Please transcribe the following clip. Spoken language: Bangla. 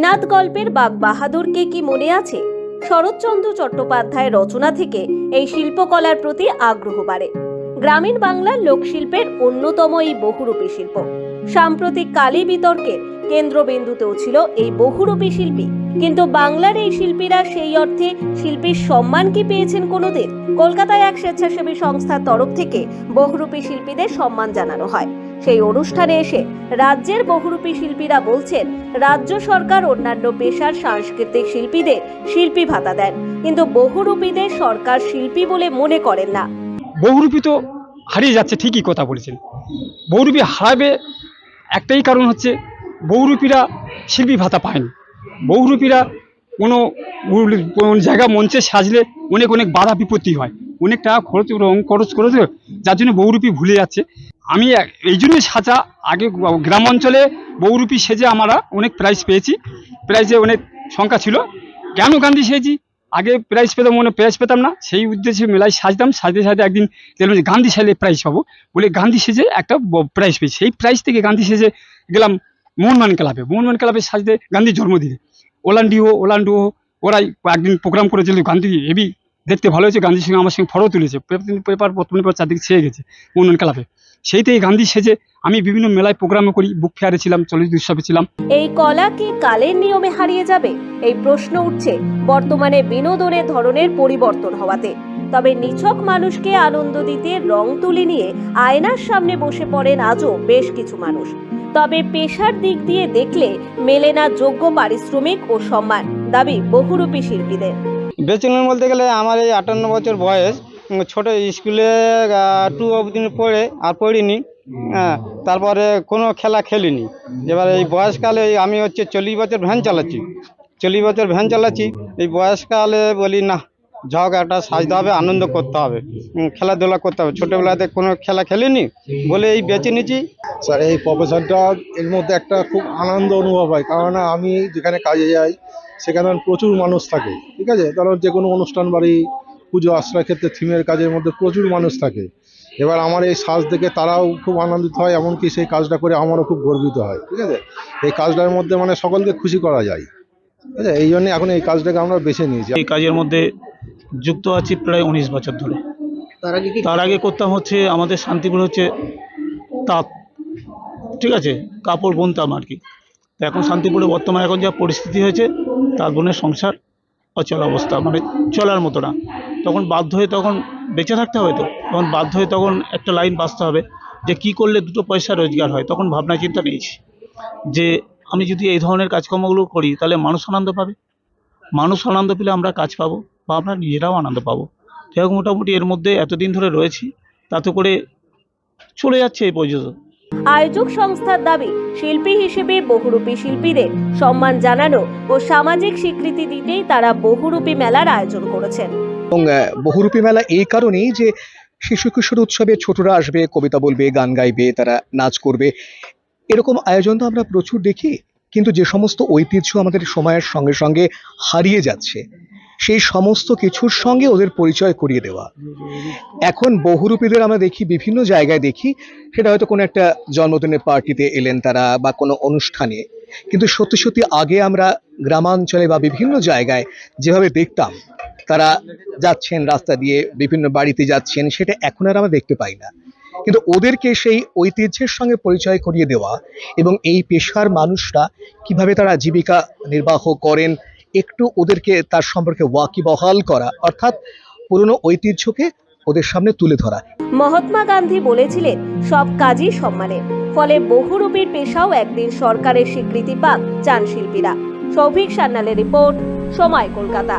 চাঁদ গল্পের বাঘ বাহাদুরকে কি মনে আছে? শরৎচন্দ্র চট্টোপাধ্যায়ের রচনা থেকে এই শিল্পকলার প্রতি আগ্রহ বাড়ে। গ্রামীণ বাংলার লোকশিল্পের অন্যতম এই বহুরূপী শিল্প। সাম্প্রতিক কালী বিতর্কের কেন্দ্রবিন্দুতেও ছিল এই বহুরূপী শিল্পী। কিন্তু বাংলার এই শিল্পীরা সেই অর্থে শিল্পীর সম্মান কি পেয়েছেন কোনোদিন? কলকাতায় এক স্বেচ্ছাসেবী সংস্থার তরফ থেকে বহুরূপী শিল্পীদের সম্মান জানানো হয়। সেই অনুষ্ঠানে এসে রাজ্যের বহুরূপী শিল্পীরা বলছেন, রাজ্য সরকার অন্যান্য পেশার সাংস্কৃতিক শিল্পীদের শিল্পী ভাতা দেন, কিন্তু বহুরূপীদের সরকার শিল্পী বলে মনে করেন না। বহুরূপী তো হারিয়ে যাচ্ছে, ঠিকই কথা বলেছেন। বহুরূপী হারাবে একটাই কারণ হচ্ছে বহুরূপীরা শিল্পী ভাতা পায়নি। বহুরূপীরা কোনো জায়গা মঞ্চে সাজলে অনেক অনেক বাধা বিপত্তি হয়। অনেক টাকা খরচ খরচ করে তো যার জন্য বহুরূপী ভুলে যাচ্ছে। আমি এই জন্যই সাজা আগে গ্রাম অঞ্চলে বহুরূপী সেজে আমরা অনেক প্রাইজ পেয়েছি। প্রাইজে অনেক সংখ্যা ছিল। কেন গান্ধী সেজেছি? আগে প্রাইজ পেতাম মনে প্রাইজ পেতাম না। সেই উদ্দেশ্যে মেলায় সাজতাম। সাজতে সাজতে একদিন দেখলাম যে গান্ধী সাজলে প্রাইজ পাবো। বলে গান্ধী সেজে একটা প্রাইজ পেয়েছি। সেই প্রাইজ থেকে গান্ধী সেজে গেলাম মোহনমান ক্লাবে। মোহনমান ক্লাবে সাজতে গান্ধীর জন্মদিনে। ওলান্ডিও ওলান্ডো ওরাই একদিন প্রোগ্রাম করেছিল গান্ধী হেবি দেখতে ভালো হয়েছে, গান্ধীর সঙ্গে আমার সঙ্গে ফটো তুলেছে। পেপ- পেপার বর্তমানে পেপার চারদিকে ছেয়ে গেছে মোহনমান ক্লাবে। সেই গান্ধী সেজে আমি বিভিন্ন মেলায় প্রোগ্রামও করি বুক ফেয়ারে ছিলাম চল্লিশ উৎসবে ছিলাম। এই কলা কি কালের নিয়মে হারিয়ে যাবে? এই প্রশ্ন উঠছে বর্তমানে বিনোদনের ধরনের পরিবর্তন হওয়াতে। তবে নিছক মানুষকে আনন্দ দিতে রং তুলি নিয়ে আয়নার সামনে বসে পড়েন আজও বেশ কিছু মানুষ। তবে পেশার দিক দিয়ে দেখলে মেলে না যোগ্য, পারিশ্রমিক ও সম্মান, দাবি বহুরূপী শিল্পীদের। বেচুন বলতে গেলে আমার এই আটান্ন বছর বয়স ছোট স্কুলে টু অবধি পড়ে আর পড়িনি। হ্যাঁ তারপরে কোনো খেলা খেলিনি। এবার এই বয়সকালে আমি হচ্ছে চল্লিশ বছর ভ্যান চালাচ্ছি। চল্লিশ বছর ভ্যান চালাচ্ছি। এই বয়সকালে বলি, না ঝক একটা সাজতে হবে আনন্দ করতে হবে। খেলাধুলা করতে হবে। ছোটোবেলাতে কোনো খেলা খেলিনি? বলে এই বেছে নিচ্ছি স্যার এই প্রফেশনটা এর মধ্যে একটা খুব আনন্দ অনুভব হয়। কারণ আমি যেখানে কাজে যাই সেখানে প্রচুর মানুষ থাকে। ঠিক আছে? কারণ যে কোনো অনুষ্ঠান বাড়ি পুজো আশ্রয় ক্ষেত্রে থিমের কাজের মধ্যে প্রচুর মানুষ থাকে। এবার আমার এই সাজ দেখে তারাও খুব আনন্দিত হয় এমনকি সেই কাজটা করে আমারও খুব গর্বিত হয়। ঠিক আছে? এই কাজটার মধ্যে মানে সকলকে খুশি করা যায়। ঠিক আছে? এই জন্য এখন এই কাজটাকে আমরা বেছে নিয়েছি। এই কাজের মধ্যে যুক্ত আছি প্রায় উনিশ বছর ধরে। তার আগে করতাম হচ্ছে আমাদের শান্তিপুর হচ্ছে তাঁত ঠিক আছে? কাপড় বুনতাম আর কি। তো এখন শান্তিপুরে বর্তমানে এখন যা পরিস্থিতি হয়েছে তার বোনের সংসার অচল অবস্থা মানে চলার মতো না। তখন বাধ্য হয়ে তখন বেঁচে থাকতে হবে তো? তখন বাধ্য হয়ে তখন একটা লাইন বাঁচতে হবে যে কি করলে দুটো পয়সা রোজগার হয়? তখন ভাবনা চিন্তা নিয়েছি যে আমি যদি এই ধরনের কাজকর্মগুলো করি তাহলে মানুষ আনন্দ পাবে? মানুষ আনন্দ পেলে আমরা কাজ পাবো বা আমরা নিজেরাও আনন্দ পাবো। যাই হোক মোটামুটি এর মধ্যে এতদিন ধরে রয়েছি তাতে করে চলে যাচ্ছে এই পর্যন্ত। আয়োজক সংস্থার দাবি শিল্পী হিসেবে বহুরূপী শিল্পীদের সম্মান জানানো ও সামাজিক স্বীকৃতি দিতেই তারা বহুরূপী মেলার আয়োজন করেছেন। এবং বহুরূপী মেলা এই কারণেই যে শিশু কিশোর উৎসবে ছোটরা আসবে কবিতা বলবে গান গাইবে তারা নাচ করবে এরকম আয়োজন তো আমরা প্রচুর দেখি। কিন্তু যে সমস্ত ঐতিহ্য আমাদের সময়ের সঙ্গে সঙ্গে হারিয়ে যাচ্ছে, সেই সমস্ত কিছুর সঙ্গে ওদের পরিচয় করিয়ে দেওয়া। এখন বহুরূপীদের আমরা দেখি, বিভিন্ন জায়গায় দেখি, সেটা হয়তো কোনো একটা জন্মদিনের পার্টিতে এলেন তারা বা কোনো অনুষ্ঠানে। কিন্তু সত্যি সত্যি আগে আমরা গ্রামাঞ্চলে বা বিভিন্ন জায়গায় যেভাবে দেখতাম, তারা যাচ্ছেন রাস্তা দিয়ে, বিভিন্ন বাড়িতে যাচ্ছেন, সেটা এখন আর আমরা দেখতে পাই না। কিন্তু ওদেরকে সেই ঐতিহ্যের সঙ্গে পরিচয় করিয়ে দেওয়া এবং এই পেশার মানুষরা কীভাবে তারা জীবিকা নির্বাহ করেন, একটু ওদেরকে তার সম্পর্কে ওয়াকিবহাল করা, অর্থাৎ পুরনো ঐতিহ্যকে ওদের সামনে তুলে ধরা। মহাত্মা গান্ধী বলেছিলেন, সব কাজই সম্মানের, ফলে বহুরূপীর পেশাও একদিন সরকারের স্বীকৃতি পাক চান শিল্পীরা। সৌভিক সান্যালের রিপোর্ট, সময় কলকাতা।